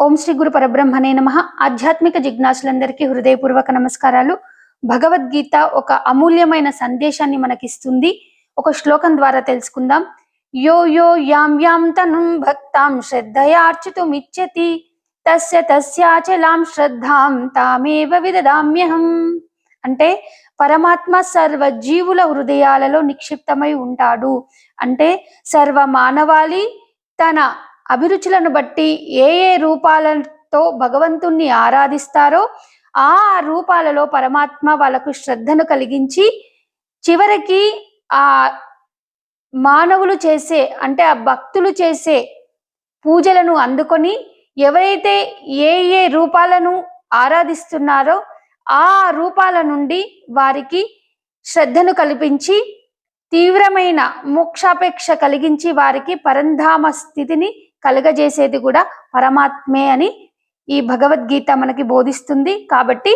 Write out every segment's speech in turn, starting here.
ఓం శ్రీ గురు పరబ్రహ్మనే నమ. ఆధ్యాత్మిక జిజ్ఞాసులందరికీ హృదయపూర్వక నమస్కారాలు. భగవద్గీత ఒక అమూల్యమైన సందేశాన్ని మనకిస్తుంది. ఒక శ్లోకం ద్వారా తెలుసుకుందాం. యో యో యాం యాం తనుం భక్తాం శ్రద్ధయార్చితుమిచ్చతి. తస్య తస్యాచలాం శ్రద్ధాం తామేవ విదదామ్యహం. అంటే పరమాత్మ సర్వ జీవుల హృదయాలలో నిక్షిప్తమై ఉంటాడు. అంటే సర్వ మానవాళి తన అభిరుచులను బట్టి ఏ ఏ రూపాలతో భగవంతుణ్ణి ఆరాధిస్తారో ఆ రూపాలలో పరమాత్మ వాళ్ళకు శ్రద్ధను కలిగించి చివరికి ఆ మానవులు చేసే అంటే ఆ భక్తులు చేసే పూజలను అందుకొని ఎవరైతే ఏ ఏ రూపాలను ఆరాధిస్తున్నారో ఆ రూపాల నుండి వారికి శ్రద్ధను కల్పించి తీవ్రమైన మోక్షాపేక్ష కలిగించి వారికి పరంధామ స్థితిని కలుగజేసేది కూడా పరమాత్మే అని ఈ భగవద్గీత మనకి బోధిస్తుంది. కాబట్టి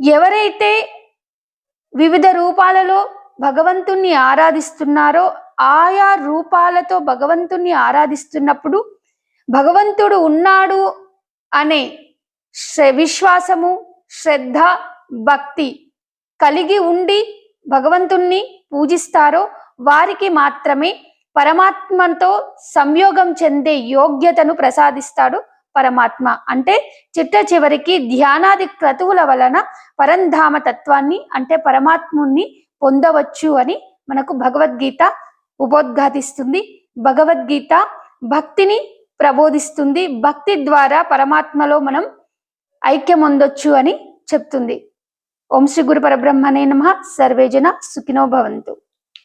ఎవరైతే వివిధ రూపాలలో భగవంతుణ్ణి ఆరాధిస్తున్నారో ఆయా రూపాలతో భగవంతుణ్ణి ఆరాధిస్తున్నప్పుడు భగవంతుడు ఉన్నాడు అనే శ్ర- విశ్వాసము శ్రద్ధ భక్తి కలిగి ఉండి భగవంతుణ్ణి పూజిస్తారో వారికి మాత్రమే పరమాత్మతో సంయోగం చెందే యోగ్యతను ప్రసాదిస్తాడు పరమాత్మ. అంటే చిట్ట చివరికి ధ్యానాది క్రతువుల వలన పరంధామ తత్వాన్ని అంటే పరమాత్ముణ్ణి పొందవచ్చు అని మనకు భగవద్గీత ఉపోద్ఘాతిస్తుంది భగవద్గీత భక్తిని ప్రబోధిస్తుంది. భక్తి ద్వారా పరమాత్మలో మనం ఐక్యం పొందొచ్చు అని చెప్తుంది. ఓం శ్రీ గురు పరబ్రహ్మనే నమ. సర్వేజన సుఖినో భవంతు.